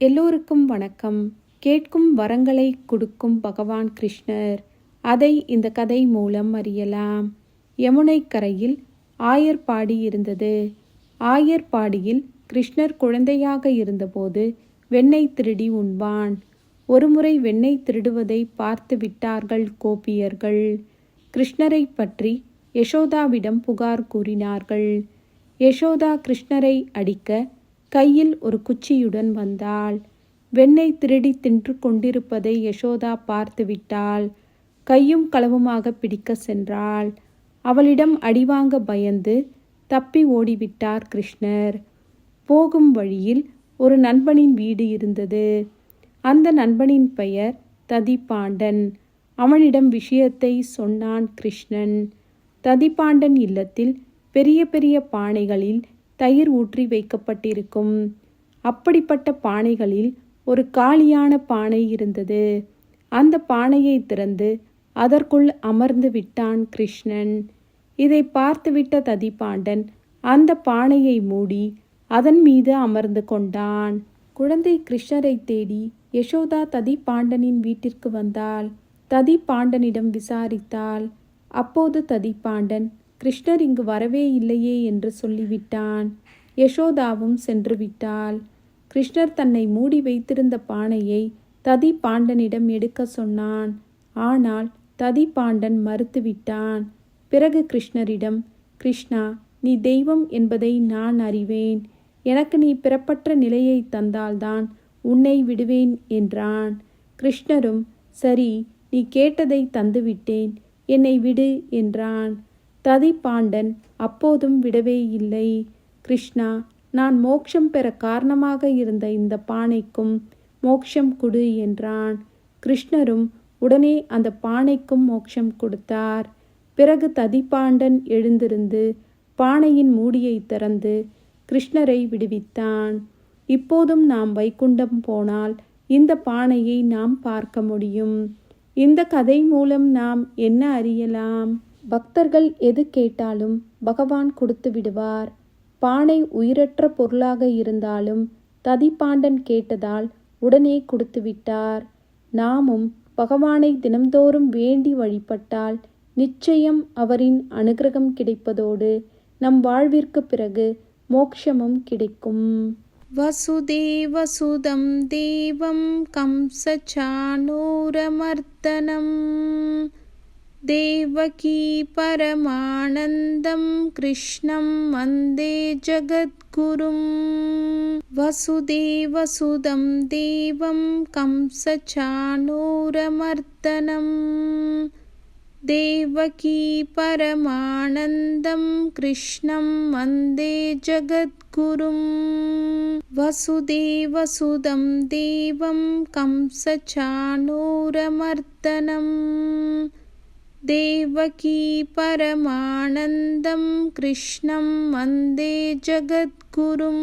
எல்லோருக்கும் வணக்கம். கேட்கும் வரங்களை கொடுக்கும் பகவான் கிருஷ்ணர். அதை இந்த கதை மூலம் அறியலாம். யமுனை கரையில் ஆயர்பாடி இருந்தது. ஆயர்பாடியில் கிருஷ்ணர் குழந்தையாக இருந்தபோது வெண்ணெய் திருடி உண்பான். ஒருமுறை வெண்ணெய் திருடுவதை பார்த்து விட்டார்கள் கோபியர்கள். கிருஷ்ணரை பற்றி யசோதாவிடம் புகார் கூறினார்கள். யசோதா கிருஷ்ணரை அடிக்க கையில் ஒரு குச்சியுடன் வந்தாள். வெண்ணெய் திருடி தின்று கொண்டிருப்பதை யசோதா பார்த்துவிட்டாள் கையும் களவுமாக பிடிக்க சென்றாள். அவளிடம் அடிவாங்க பயந்து தப்பி ஓடிவிட்டார் கிருஷ்ணர். போகும் வழியில் ஒரு நண்பனின் வீடு இருந்தது. அந்த நண்பனின் பெயர் ததிபாண்டன். அவனிடம் விஷயத்தை சொன்னான் கிருஷ்ணன். ததிபாண்டன் இல்லத்தில் பெரிய பெரிய பானைகளில் தயிர் ஊற்றி வைக்கப்பட்டிருக்கும். அப்படிப்பட்ட பானைகளில் ஒரு காலியான பானை இருந்தது. அந்த பானையை திறந்து அதற்குள் அமர்ந்து விட்டான் கிருஷ்ணன். இதை பார்த்துவிட்ட ததிபாண்டன் அந்த பானையை மூடி அதன் மீது அமர்ந்து கொண்டான். குழந்தை கிருஷ்ணரை தேடி யசோதா ததிபாண்டனின் வீட்டிற்கு வந்தாள். ததிபாண்டனிடம் விசாரித்தாள். அப்போது ததிபாண்டன் கிருஷ்ணர் இங்கு வரவே இல்லையே என்று சொல்லிவிட்டான். யசோதாவும் சென்று விட்டாள். கிருஷ்ணர் தன்னை மூடி வைத்திருந்த பானையை ததி பாண்டனிடம் எடுக்க சொன்னான். ஆனால் ததி பாண்டன் மறுத்துவிட்டான் பிறகு கிருஷ்ணரிடம் கிருஷ்ணா நீ தெய்வம் என்பதை நான் அறிவேன். எனக்கு நீ பிறப்பற்ற நிலையை தந்தால்தான் உன்னை விடுவேன் என்றான். கிருஷ்ணரும் சரி நீ கேட்டதை தந்துவிட்டேன். என்னை விடு என்றான். ததி பாண்டன் அப்போதும் விடவே இல்லை. கிருஷ்ணா நான் மோட்சம் பெற காரணமாக இருந்த இந்த பானைக்கும் மோட்சம் கொடு என்றான். கிருஷ்ணரும் உடனே அந்த பானைக்கும் மோட்சம் கொடுத்தார். பிறகு ததிபாண்டன் எழுந்திருந்து பானையின் மூடியை திறந்து கிருஷ்ணரை விடுவித்தான். இப்போதும் நாம் வைகுண்டம் போனால் இந்த பானையை நாம் பார்க்க முடியும். இந்த கதை மூலம் நாம் என்ன அறியலாம்? பக்தர்கள் எது கேட்டாலும் பகவான் கொடுத்து விடுவார். பானை உயிரற்ற பொருளாக இருந்தாலும் ததிபாண்டன் கேட்டதால் உடனே கொடுத்து விட்டார். நாமும் பகவானை தினம்தோறும் வேண்டி வழிபட்டால் நிச்சயம் அவரின் அனுகிரகம் கிடைப்பதோடு நம் வாழ்விற்கு பிறகு மோக்ஷமும் கிடைக்கும். வசுதேவசுதம் தேவம் கம்சச்சானூரமர்த்தனம் देवकी परमानन्दं कृष्णं वन्दे जगद्गुरुं। वसुदेवसुदं देवं कंसचानूरमर्दनं देवकी परमानन्दं कृष्णं वन्दे जगद्गुरुं। वसुदेवसुदं देवं कंसचानूरमर्दनम् देवकी परमानन्दं कृष्णं वन्दे जगद्गुरुम्